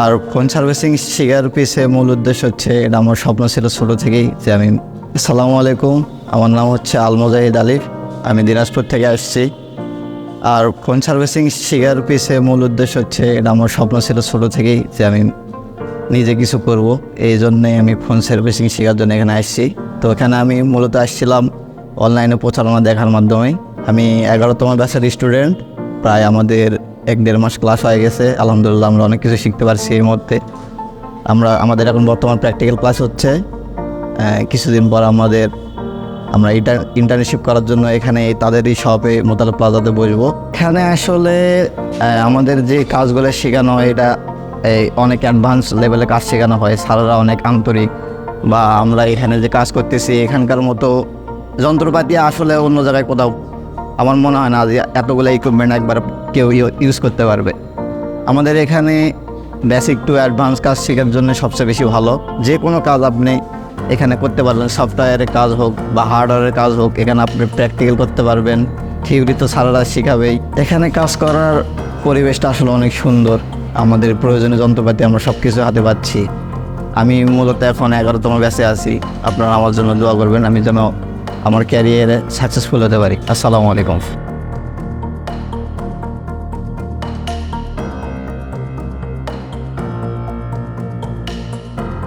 আর phone servicing শেখার পিছে মূল উদ্দেশ্য হচ্ছে, এটা আমার স্বপ্ন ছিল ছোটো থেকেই যে আমি আসসালামু আলাইকুম, আমার নাম হচ্ছে আলমজাহিদ আলিফ, আমি দিনাজপুর থেকে আসছি। আর ফোন সার্ভিসিং শেখার পিছে মূল উদ্দেশ্য হচ্ছে, এটা আমার স্বপ্ন ছিল ছোটো থেকেই যে আমি নিজে কিছু করব। এই জন্যে আমি ফোন সার্ভিসিং শেখার জন্য এখানে আসছি। তো এখানে আমি মূলত আসছিলাম অনলাইনে প্রচারণা দেখার মাধ্যমে। আমি এগারোতম ব্যাচের স্টুডেন্ট প্রায় আমাদের এক দেড় মাস ক্লাস হয়ে গেছে, আলহামদুলিল্লাহ আমরা অনেক কিছু শিখতে পারছি এই মুহূর্তে। আমরা, আমাদের এখন বর্তমান প্র্যাকটিক্যাল ক্লাস হচ্ছে কিছুদিন পর আমাদের, আমরা ইন্টার ইন্টার্নশিপ করার জন্য এখানে তাদেরই শপে মোতালা প্লাজাতে বসবো। এখানে আসলে আমাদের যে কাজগুলো শেখানো হয়, এটা অনেক অ্যাডভান্স লেভেলে কাজ শেখানো হয়। স্যাররা অনেক আন্তরিক বা আমরা এখানে যে কাজ করতেছি, এখানকার মতো যন্ত্রপাতি আসলে অন্য জায়গায় কোথাও আমার মনে হয় না যে এতগুলো ইকুইপমেন্ট একবার কেউ ইউজ করতে পারবে। আমাদের এখানে বেসিক টু অ্যাডভান্স কাজ শেখার জন্য সবচেয়ে বেশি ভালো। যে কোনো কাজ আপনি এখানে করতে পারবেন। সফটওয়্যারের কাজ হোক বা হার্ডওয়্যারের কাজ হোক, এখানে আপনি প্র্যাকটিক্যাল করতে পারবেন। থিওরি তো স্যারেরা শেখাবেই। এখানে কাজ করার পরিবেশটা আসলে অনেক সুন্দর। আমাদের প্রয়োজনীয় যন্ত্রপাতি আমরা সব কিছু হাতে পাচ্ছি। আমি মূলত এখন এগারোতম ব্যাচে আছি। আপনারা আমার জন্য দোয়া করবেন। আমি যেন আমার ক্যারিয়ারে সাকসেসফুল হতে পারি। আসসালামু আলাইকুম।